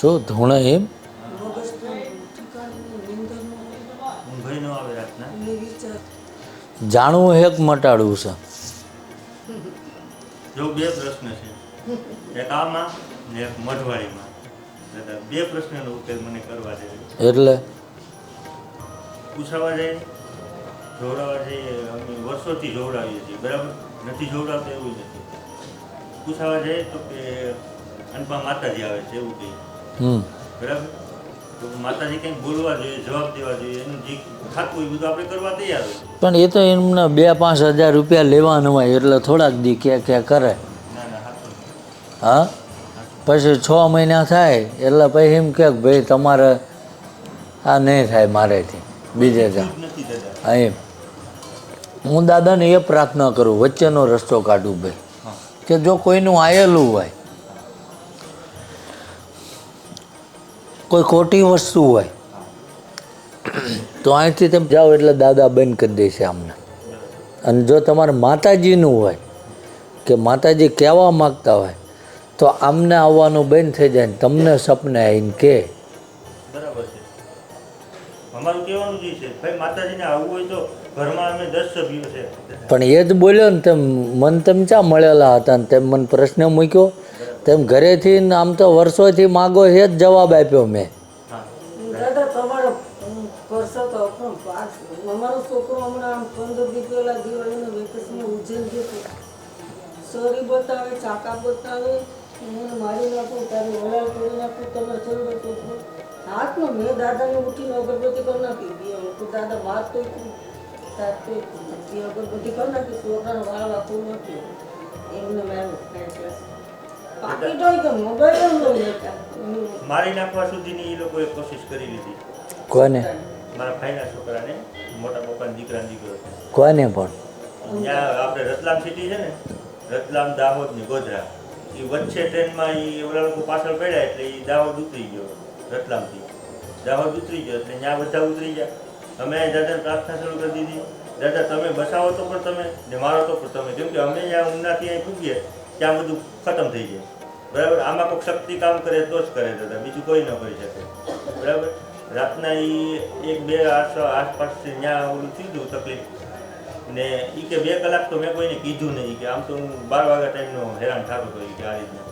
શું ધૂણે એમ. જાણવું હેક મટાડવું છે? જો બે પ્રશ્ન છે. એક આમાં ને એક મઢવાડીમાં. બે પ્રશ્નનો ઉકેલ મને કરવા દે. એટલે? પૂછાવા જાય જોવડાવવા જઈએ અમે વર્ષોથી જોવડાવીએ છીએ બરાબર? નથી જોવડાવતા એવું જ નથી. પૂછાવા જઈએ તો કે અનપા માતાજી આવે છે એવું કહીએ બરાબર? માતાજી કંઈક બોલવા જોઈએ જવાબ દેવા જોઈએ એનું જે ખાતું એ બધું આપણે કરવા તૈયાર પણ એ તો એમને બે પાંચ હજાર રૂપિયા લેવાના હોય એટલે થોડાક દી ક્યાં ક્યાં કરે. હા? પછી છ મહિના થાય એટલે પછી એમ કે ભાઈ તમારે આ નહીં થાય મારેથી બીજે જા. એમ. હું દાદાને એ પ્રાર્થના કરું વચ્ચેનો રસ્તો કાઢું ભાઈ. કે જો કોઈનું આયેલું હોય કોઈ ખોટી વસ્તુ હોય તો અહીંથી તમે જાઓ એટલે દાદા બંધ કરી દેશે આમને. અને જો તમારે માતાજીનું હોય કે માતાજી કહેવા માગતા હોય તો આમને આવવાનું બંધ થઈ જાય ને તમને સપને આવીને કે. પણ એ જ બોલ્યો ને તેમ મન તેમ ચા મળેલા હતા ને તેમ મને પ્રશ્ન મૂક્યો તેમ ઘરેથી આમ તો વર્ષોથી માગો એ જ જવાબ આપ્યો મેં. હાથમાં મેં દાદાને ઉઠીને અગરબત્તી કરી નાખી. દાદા વાત તો અગરબત્તી કરી નાખી, છોકરાને વાળ વાપરું નથી. એમને મારું મારી નાખવા સુધીની એ લોકોએ કોશિશ કરી લીધી. કોને? મારા ભાઈના છોકરાને મોટા પપ્પાના દીકરા દીકરો. કોને પણ? ત્યાં આપણે રતલામ સિટી છે ને રતલામ દાહોદ ને ગોધરા. એ વચ્ચે ટ્રેનમાં એ ઓલા લોકો પાછળ પડ્યા એટલે એ દાહોદ ઉતરી ગયો રતલામથી. દાહોદ ઉતરી ગયો એટલે ત્યાં બધા ઉતરી ગયા. અમે દાદા પ્રાર્થના શરૂ કરી દીધી. દાદા તમે બસાવો તો પણ તમે ને મારો તો પણ તમે. કેમ કે અમે અહીંયા ઉમનાથી અહીં પૂગીએ ત્યાં બધું ખતમ થઈ જાય. બરાબર? આમાં કોઈ શક્તિ કામ કરે તો જ કરે દાદા બીજું કોઈ ન કરી શકે. બરાબર? રાતના એ એક બે આસ આસપાસથી ત્યાં ઓલું થઈ ગયું તકલીફ. ને એ કે બે કલાક તો મેં કોઈને કીધું નહીં કે આમ તો હું બાર વાગ્યા ટાઈમનો હેરાન થતો હતો કે આ રીતના.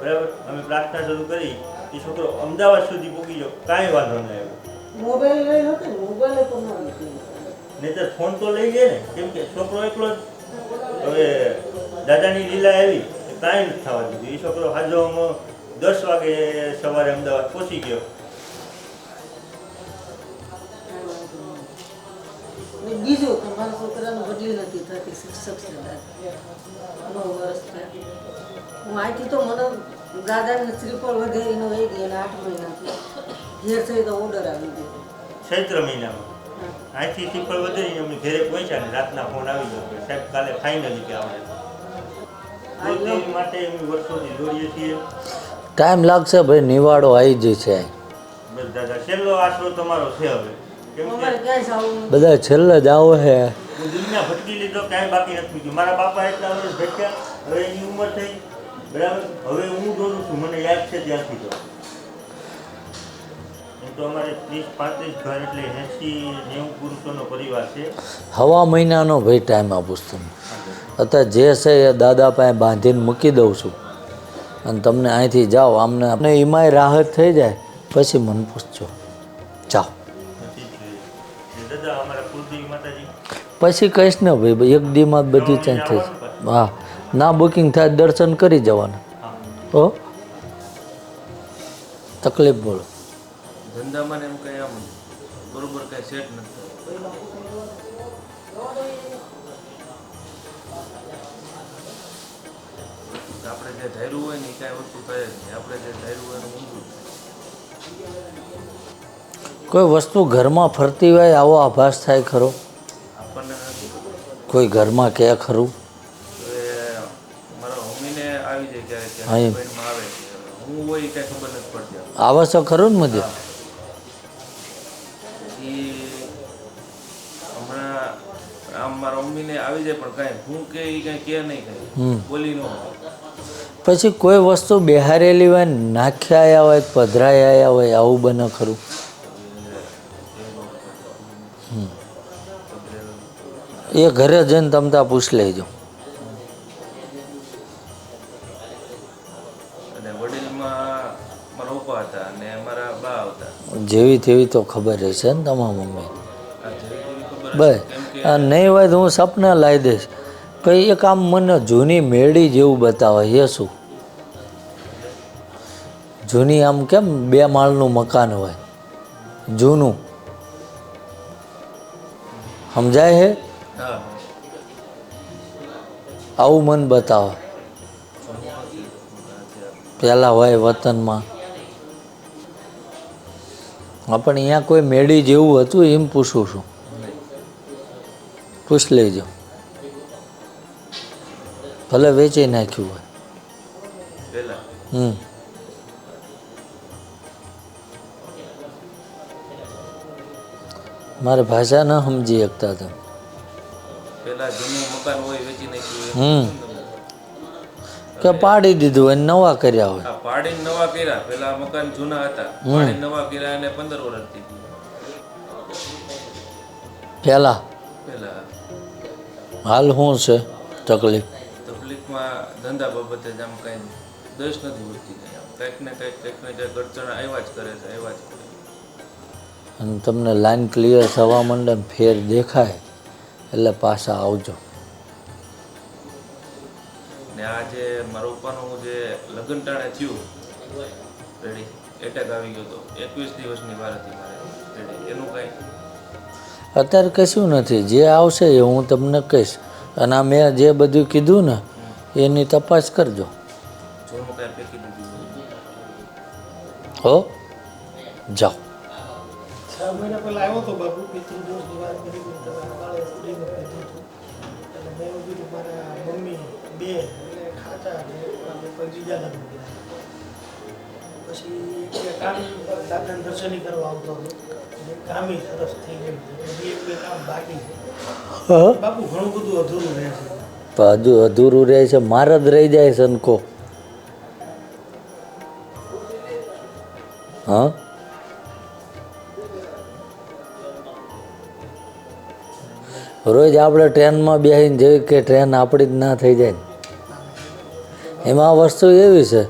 બરાબર? અમે પ્રાર્થના શરૂ કરી. એ છોકરો અમદાવાદ સુધી પહોંચી ગયો. કાંઈ વાંધો ન આવ્યો. મોબાઈલ લઈ હતો મોબાઈલ પણ ન ફોન તો લઈ જાય ને. કેમ કે છોકરો એકલો જ. હવે દાદાની લીલા આવી કાંઈ નથી થવા દીધું. એ છોકરો હાજો દસ વાગે સવારે અમદાવાદ પહોંચી ગયો. બીજું કે મારા છોકરાને નથી થતી શિક્ષક છે નવ વર્ષ હું અહીંથી તો મને દાદાને શ્રીફળ વધારીનો એ ગઈ અને આઠ મહિના ઘેર થઈ તો ઓર્ડર આવી ગયો. ચૈત્ર મહિનામાં. અહીંથી ટીપળ વધારીને અમે ઘેરે પહોંચ્યા ને રાતના ફોન આવી ગયો સાહેબ કાલે ફાઇનલી કે આપણે ટાઈમ લાગશે ભાઈ નિવાડો આવી જ છે. બસ દાદા છેલ્લો આશરો તમારો છે હવે. કેમ કે અમારે ક્યાંય બધા છેલ્લે જ આવો છે દુનિયા ભટકી લીધો કાંઈ બાકી નથી મારા બાપા એટલા વર્ષ ભટક્યા હવે એની ઉંમર થઈ. બરાબર? હવે હું દોરું છું મને યાદ છે ત્યાંથી તો. એમ તો અમારે ત્રીસ પાંત્રીસ ઘર એટલે એંસી નેવું પુરુષોનો પરિવાર છે. હવા મહિનાનો ભાઈ ટાઈમ આપું છું. તમને અત્યારે જે છે એ દાદા પાસે બાંધીને મૂકી દઉં છું. અને તમને અહીંથી જાઓ, આમને આપણે એમાંય રાહત થઈ જાય, પછી મને પૂછજો. જાઓ. પછી કહીશ ને, ભાઈ એક દીમાં બધી ચેન્જ થઈ હા. ના બુકિંગ થાય, દર્શન કરી જવાના. ઓ તકલીફ બોલો. ધંધામાં એમ કંઈ આમ બરોબર કંઈ સેટ નથી. આપણે જે ધાર્યું હોય ને એ કાંઈ વસ્તુ થાય જ નહીં. આપણે જે ધાર્યું હોય એનું ઊંધું કોઈ વસ્તુ ઘરમાં ફરતી હોય આવો આભાસ થાય ખરો? આપણને. કોઈ ઘરમાં કે ખરું? તો મારા મમ્મીને આવી જાય ક્યારેક આવે. હું હોય કાંઈ ખબર નથી પડતી આવે છે ખરું ને મધ્ય એ હમણાં આમ મારા મમ્મીને આવી જાય પણ કાંઈ હું કે એ કાંઈ કે નહીં કાંઈ. બોલી ન પછી કોઈ વસ્તુ બેહારેલી હોય નાખ્યા આવ્યા હોય પધરાઈ આવ્યા હોય આવું બને ખરું. એ ઘરે જઈને તમતા પૂછ લેજો. જેવી તેવી તો ખબર રહેશે ને તમારા મમ્મી. બસ. નહીં હોય તો હું સપના લાવી દઈશ. પછી એક આમ મને જૂની મેળી જેવું બતાવે એ શું? જૂની આમ કેમ બે માળનું મકાન હોય? જૂનું. સમજાય હે? આવું મન બતાવો. પહેલાં હોય વતનમાં. હા પણ અહીંયા કોઈ મેળી જેવું હતું એમ પૂછું છું. પૂછ લેજો. ભલે વેચી નાખ્યું હોય. હમ. મારે ભાષા ન સમજી શકતા હતા. પેલા જૂનું મકાન હોય વેચી નાખ્યું હમ. કે પાડી દીધું હોય ને નવા કર્યા હોય. પાડી નવા કર્યા. પેલા મકાન જૂના હતા. હમ. નવા કર્યા અને પંદર વર્ષ થઈ ગયું. પહેલાં પેલા. હાલ શું છે તકલીફ? તકલીફમાં ધંધા બાબતે જ આમ કઈ દસ નથી ઉઠતી. કંઈક ને કંઈક કંઈક ને કંઈક અડચણ આવ્યા જ કરે છે આવ્યા જ કરે અને તમને લાઈન ક્લિયર થવા માંડે ફેર દેખાય એટલે પાછા આવજો. ને આ જે મારા ઉપરનું જે લગ્ન ટાણે થયું રેડી એટેક આવી ગયો હતો એકવીસ દિવસની વાર હતી મારે રેડી એનું કાંઈ? અત્યારે કશું નથી જે આવશે એ હું તમને કહીશ. અને આ મેં જે બધું કીધું ને એની તપાસ કરજો. હો જાઓ. છ મહિના પહેલા આવ્યો હતો બાપુ પિતૃદોષની વાત કરી બાળે કીધું હતું. એટલે મેં એવું કીધું મારા મમ્મી બે એટલે ખાતા આપણે લગ્ન પછી કામ દાદાને દર્શની કરવા આવતો હતો. કામી સરસ થઈ ગયું. એટલે એક બે કામ બાકી બાપુ ઘણું બધું અધૂરું રહે છે. તો હજુ અધૂરું રહે છે મારે જ રહી જાય છે ને હા? રોજ આપણે ટ્રેનમાં બેસીને જઈએ કે ટ્રેન આપણી જ ના થઈ જાય એમાં વસ્તુ એવી છે,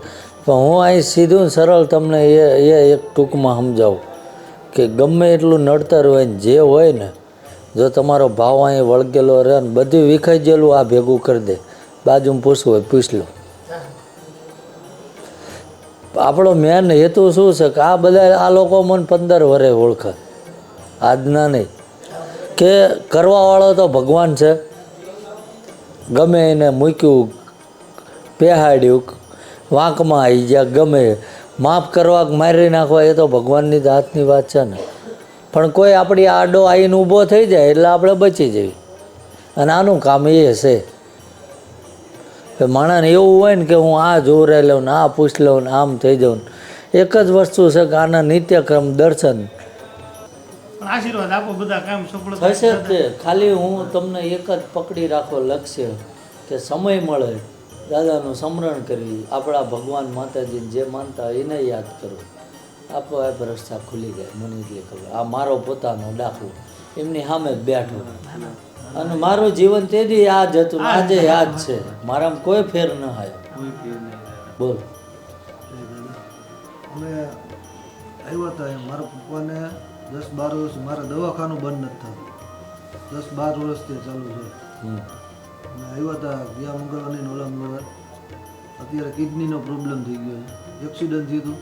પણ હું અહીં સીધું સરળ તમને એ એ એક ટૂંકમાં સમજાવું કે ગમે એટલું નડતર હોય ને જે હોય ને, જો તમારો ભાવ અહીં વળગેલો રહે ને બધું વિખાઈ ગયેલું આ ભેગું કરી દે. બાજુમાં પૂછવું હોય, પૂછ લો આપણો મેન હેતુ શું છે કે આ બધા આ લોકો મને પંદર વરે ઓળખે. આજના નહીં. કે કરવાવાળો તો ભગવાન છે. ગમે એને મૂક્યું પેહાડ્યું વાંકમાં આવી ગયા, ગમે. માફ કરવા મારી નાખવા એ તો ભગવાનની હાથની વાત છે ને. પણ કોઈ આપણી આડો આવીને ઊભો થઈ જાય એટલે આપણે બચી જઈએ. અને આનું કામ એ કે માણસને એવું હોય ને કે હું આ જોવરાઈ લઉં ને આ પૂછ લઉં ને આમ થઈ જાઉં એક જ વસ્તુ છે કે આના નિત્યક્રમ દર્શન પણ આશીર્વાદ આપો બધા કામ સફળ થશે તે. ખાલી હું તમને એક જ પકડી રાખો લક્ષ્ય કે સમય મળે દાદાનું સ્મરણ કરી આપણા ભગવાન માતાજીને જે માનતા એને યાદ કરો. આપોઆપ રસ્તા ખુલી ગયા મને એટલી ખબર. આ મારો પોતાનો દાખલો. એમની સામે બેઠો. અને મારું જીવન તેથી આ જ હતું આજે યાદ છે. મારામાં કોઈ ફેર ન આવ્યો. બોલ. અમે આવ્યા હતા મારા પપ્પાને દસ બાર વર્ષ મારા દવાખાનું બંધ નથી થતું. દસ બાર વર્ષથી ચાલુ છે. હમ. અને આવ્યા હતા ગયા મંગળવારની ઓલા મંગળવાર. અત્યારે કિડનીનો પ્રોબ્લેમ થઈ ગયો છે. એક્સિડન્ટ થયું હતું.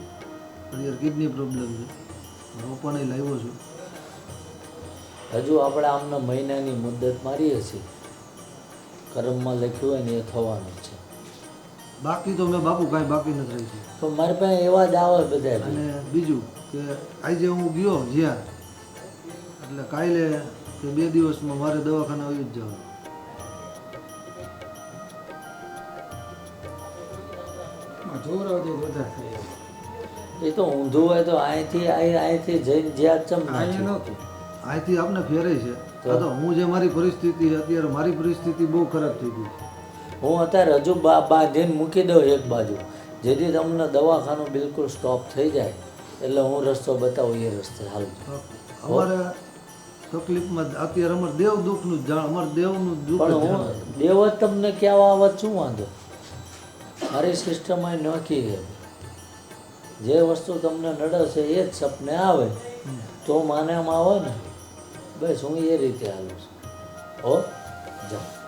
અત્યારે કિડની પ્રોબ્લેમ છે. રોપણ પપ્પાને લાવ્યો છું. હજુ આપણે આમના મહિનાની મુદત મારીએ છીએ. કર્મમાં લખ્યું હોય ને એ થવાનું છે. બાકી તો મેં બાપુ કાંઈ બાકી નથી રહી છે પણ મારી પાસે એવા જ આવે બધા અને બીજું કે આજે હું ગયો જ્યાં એટલે કાલે કે બે દિવસમાં મારે દવાખાને આવી જ જવાનું. એ તો ઊંધું હોય તો અહીંથી અહીં અહીંથી જઈને જ્યાં ચમ નાખ્યું. અહીંથી આપને ફેરે છે. તો? હું જે મારી પરિસ્થિતિ અત્યારે મારી પરિસ્થિતિ બહુ ખરાબ થઈ ગઈ છે. હું અત્યારે હજુ બા બાંધીને મૂકી દઉં એક બાજુ. જેથી તમને દવાખાનું બિલકુલ સ્ટોપ થઈ જાય. એટલે હું રસ્તો બતાવું એ રસ્તે હાલ. અમારે તકલીફમાં અત્યારે અમારે દેવ દુઃખનું જાણ અમારે દેવનું દુઃખ જ પણ હું દેવ જ તમને કહેવા આવત શું વાંધો? મારી સિસ્ટમ અહીં નોખી છે. જે વસ્તુ તમને નડે છે એ જ સપને આવે. તો માને એમ આવે ને. બસ હું એ રીતે હાલું છું. હો? જાઓ.